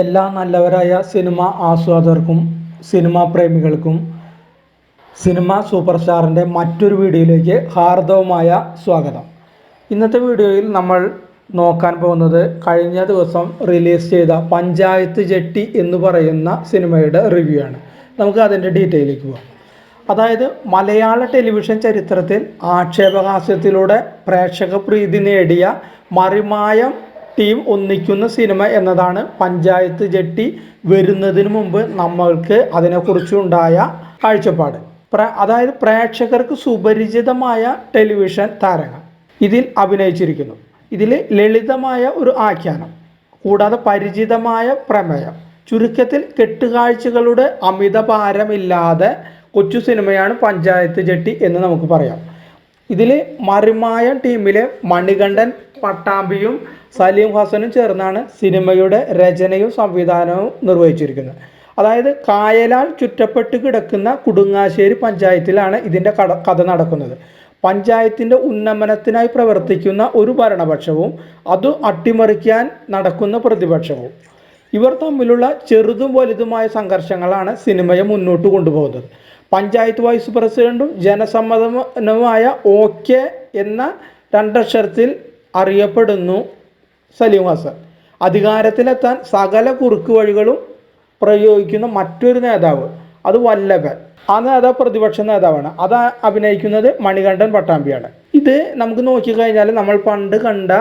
എല്ലാ നല്ലവരായ സിനിമ ആസ്വാദകർക്കും സിനിമാ പ്രേമികൾക്കും സിനിമ സൂപ്പർ സ്റ്റാറിന്റെ മറ്റൊരു വീഡിയോയിലേക്ക് ഹാർദവമായ സ്വാഗതം. ഇന്നത്തെ വീഡിയോയിൽ നമ്മൾ നോക്കാൻ പോകുന്നത് കഴിഞ്ഞ ദിവസം റിലീസ് ചെയ്ത പഞ്ചായത്ത് ജെട്ടി എന്ന് പറയുന്ന സിനിമയുടെ റിവ്യൂ ആണ്. നമുക്ക് അതിന്റെ ഡീറ്റെയിലേക്ക് പോകാം. അതായത് മലയാള ടെലിവിഷൻ ചരിത്രത്തിൽ ആക്ഷേപഹാസ്യത്തിലൂടെ പ്രേക്ഷക പ്രീതി നേടിയ മറിമായം ടീം ഒന്നിക്കുന്ന സിനിമ എന്നതാണ് പഞ്ചായത്ത് ജെട്ടി വരുന്നതിന് മുമ്പ് നമ്മൾക്ക് അതിനെക്കുറിച്ചുണ്ടായ കാഴ്ചപ്പാട്. അതായത് പ്രേക്ഷകർക്ക് സുപരിചിതമായ ടെലിവിഷൻ താരങ്ങൾ ഇതിൽ അഭിനയിച്ചിരിക്കുന്നു. ഇതിൽ ലളിതമായ ഒരു ആഖ്യാനം കൂടാതെ പരിചിതമായ പ്രമേയം ചുരുക്കത്തിൽ കെട്ടുകാഴ്ചകളുടെ അമിത ഭാരമില്ലാതെ കൊച്ചു സിനിമയാണ് പഞ്ചായത്ത് ജെട്ടി എന്ന് നമുക്ക് പറയാം. ഇതിൽ മറിമായ ടീമിലെ മണികണ്ഠൻ പട്ടാമ്പിയും സലീം ഹസനും ചേർന്നാണ് സിനിമയുടെ രചനയും സംവിധാനവും നിർവഹിച്ചിരിക്കുന്നത്. അതായത് കായലാൽ ചുറ്റപ്പെട്ട് കിടക്കുന്ന കുടുങ്ങാശ്ശേരി പഞ്ചായത്തിലാണ് ഇതിന്റെ കഥ നടക്കുന്നത്. പഞ്ചായത്തിന്റെ ഉന്നമനത്തിനായി പ്രവർത്തിക്കുന്ന ഒരു ഭരണപക്ഷവും അത് അട്ടിമറിക്കാൻ നടക്കുന്ന പ്രതിപക്ഷവും. ഇവർ തമ്മിലുള്ള ചെറുതും വലുതുമായ സംഘർഷങ്ങളാണ് സിനിമയെ മുന്നോട്ട് കൊണ്ടുപോകുന്നത്. പഞ്ചായത്ത് വൈസ് പ്രസിഡന്റും ജനസമ്മതനുമായ ഒ കെ എന്ന രണ്ടക്ഷരത്തിൽ അറിയപ്പെടുന്നു സലീം ഹസൻ. അധികാരത്തിലെത്താൻ സകല കുറുക്ക് വഴികളും പ്രയോഗിക്കുന്ന മറ്റൊരു നേതാവ് അത് വല്ലഭൻ. ആ നേതാവ് പ്രതിപക്ഷ നേതാവാണ്. അത് അഭിനയിക്കുന്നത് മണികണ്ഠൻ പട്ടാമ്പിയാണ്. ഇത് നമുക്ക് നോക്കിക്കഴിഞ്ഞാൽ നമ്മൾ പണ്ട് കണ്ട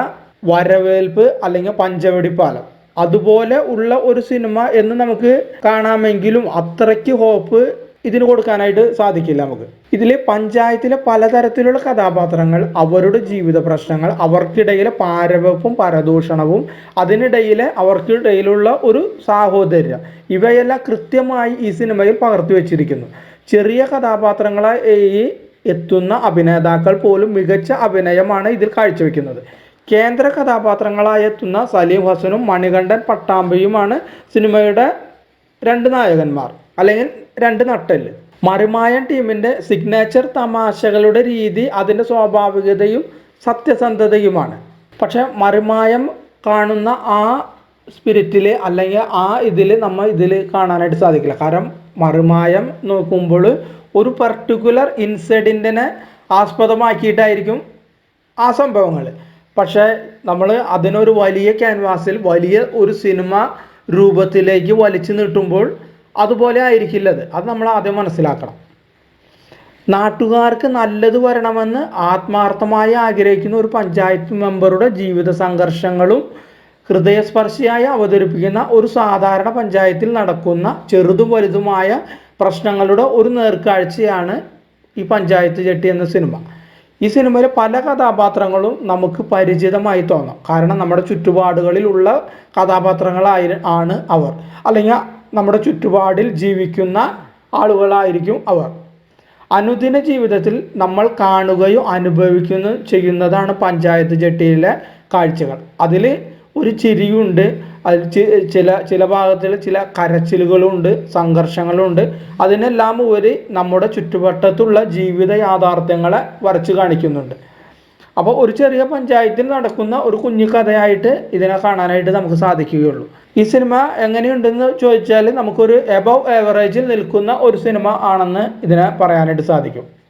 വരവേൽപ്പ് അല്ലെങ്കിൽ പഞ്ചവടിപ്പാലം. അതുപോലെ ഉള്ള ഒരു സിനിമ എന്ന് നമുക്ക് കാണാമെങ്കിലും അത്രയ്ക്ക് ഹോപ്പ് ഇതിന് കൊടുക്കാനായിട്ട് സാധിക്കില്ല നമുക്ക്. ഇതിൽ പഞ്ചായത്തിലെ പലതരത്തിലുള്ള കഥാപാത്രങ്ങൾ അവരുടെ ജീവിത പ്രശ്നങ്ങൾ അവർക്കിടയിലെ പാരവെപ്പും പരദൂഷണവും അതിനിടയിലെ അവർക്കിടയിലുള്ള ഒരു സാഹോദര്യം ഇവയെല്ലാം കൃത്യമായി ഈ സിനിമയിൽ പകർത്തി വെച്ചിരിക്കുന്നു. ചെറിയ കഥാപാത്രങ്ങളായി എത്തുന്ന അഭിനേതാക്കൾ പോലും മികച്ച അഭിനയമാണ് ഇതിൽ കാഴ്ചവെക്കുന്നത്. കേന്ദ്ര കഥാപാത്രങ്ങളായി എത്തുന്ന സലീം ഹസനും മണികണ്ഠൻ പട്ടാമ്പിയുമാണ് സിനിമയുടെ രണ്ട് നായകന്മാർ അല്ലെങ്കിൽ രണ്ട് നട്ടെല്ല്. മറിമായൻ ടീമിന്റെ സിഗ്നേച്ചർ തമാശകളുടെ രീതി അതിന്റെ സ്വാഭാവികതയും സത്യസന്ധതയുമാണ്. പക്ഷെ മറിമായം കാണുന്ന ആ സ്പിരിറ്റിൽ അല്ലെങ്കിൽ ആ ഇതിൽ നമ്മൾ ഇതിൽ കാണാനായിട്ട് സാധിക്കില്ല. കാരണം മറിമായം നോക്കുമ്പോൾ ഒരു പർട്ടിക്കുലർ ഇൻസിഡന്റിനെ ആസ്പദമാക്കിയിട്ടായിരിക്കും ആ സംഭവങ്ങൾ പക്ഷേ നമ്മൾ അതിനൊരു വലിയ ക്യാൻവാസിൽ വലിയ ഒരു സിനിമ രൂപത്തിലേക്ക് വലിച്ചു നീട്ടുമ്പോൾ അതുപോലെ ആയിരിക്കില്ല അത് അത് നമ്മൾ ആദ്യം മനസ്സിലാക്കണം. നാട്ടുകാർക്ക് നല്ലത് വരണമെന്ന് ആത്മാർത്ഥമായി ആഗ്രഹിക്കുന്ന ഒരു പഞ്ചായത്ത് മെമ്പറുടെ ജീവിത സംഘർഷങ്ങളും ഹൃദയസ്പർശിയായി അവതരിപ്പിക്കുന്ന ഒരു സാധാരണ പഞ്ചായത്തിൽ നടക്കുന്ന ചെറുതും വലുതുമായ പ്രശ്നങ്ങളുടെ ഒരു നേർക്കാഴ്ചയാണ് ഈ പഞ്ചായത്ത് ജെട്ടി എന്ന സിനിമ. ഈ സിനിമയിലെ പല കഥാപാത്രങ്ങളും നമുക്ക് പരിചിതമായി തോന്നാം. കാരണം നമ്മുടെ ചുറ്റുപാടുകളിലുള്ള കഥാപാത്രങ്ങളായി ആണ് അവർ. അല്ലെങ്കിൽ നമ്മുടെ ചുറ്റുപാടിൽ ജീവിക്കുന്ന ആളുകളായിരിക്കും അവർ. അനുദിന ജീവിതത്തിൽ നമ്മൾ കാണുകയും അനുഭവിക്കുന്നു ചെയ്യുന്നതാണ് പഞ്ചായത്ത് ജെട്ടിയിലെ കാഴ്ചകൾ. അതിൽ ഒരു ചിരിയുണ്ട് അതിൽ ചില ചില ഭാഗത്തിൽ ചില കരച്ചിലുകളുണ്ട് സംഘർഷങ്ങളുണ്ട്. അതിനെല്ലാം ഉപരി നമ്മുടെ ചുറ്റുവട്ടത്തുള്ള ജീവിത യാഥാർത്ഥ്യങ്ങളെ വരച്ചു കാണിക്കുന്നുണ്ട്. അപ്പോൾ ഒരു ചെറിയ പഞ്ചായത്തിൽ നടക്കുന്ന ഒരു കുഞ്ഞു കഥയായിട്ട് ഇതിനെ കാണാനായിട്ട് നമുക്ക് സാധിക്കുകയുള്ളൂ. ഈ സിനിമ എങ്ങനെയുണ്ടെന്ന് ചോദിച്ചാൽ നമുക്കൊരു എബവ് ഏവറേജിൽ നിൽക്കുന്ന ഒരു സിനിമ ആണെന്ന് ഇതിനെ പറയാനായിട്ട് സാധിക്കും.